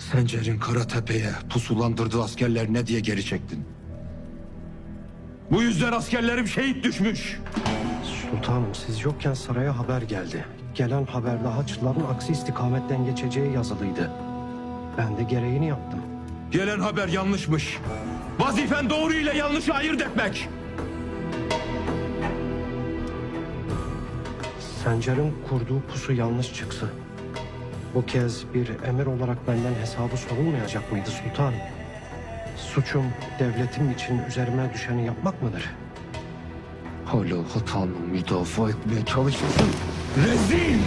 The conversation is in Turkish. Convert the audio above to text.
Sencer'in Karatepe'ye pusulandırdığı askerler ne diye geri çektin? Bu yüzden askerlerim şehit düşmüş. Sultanım siz yokken saraya haber geldi. Gelen haberde Haçlıların aksi istikametten geçeceği yazılıydı. Ben de gereğini yaptım. Gelen haber yanlışmış. Vazifen doğru ile yanlışı ayırt etmek. Sencer'in kurduğu pusu yanlış çıksa. Bu kez bir emir olarak benden hesabı sorulmayacak mıydı sultanım? Suçum devletim için üzerime düşeni yapmak mıdır? Hala hatanı müdafaa etmeye çalışıyorsun. Rezil!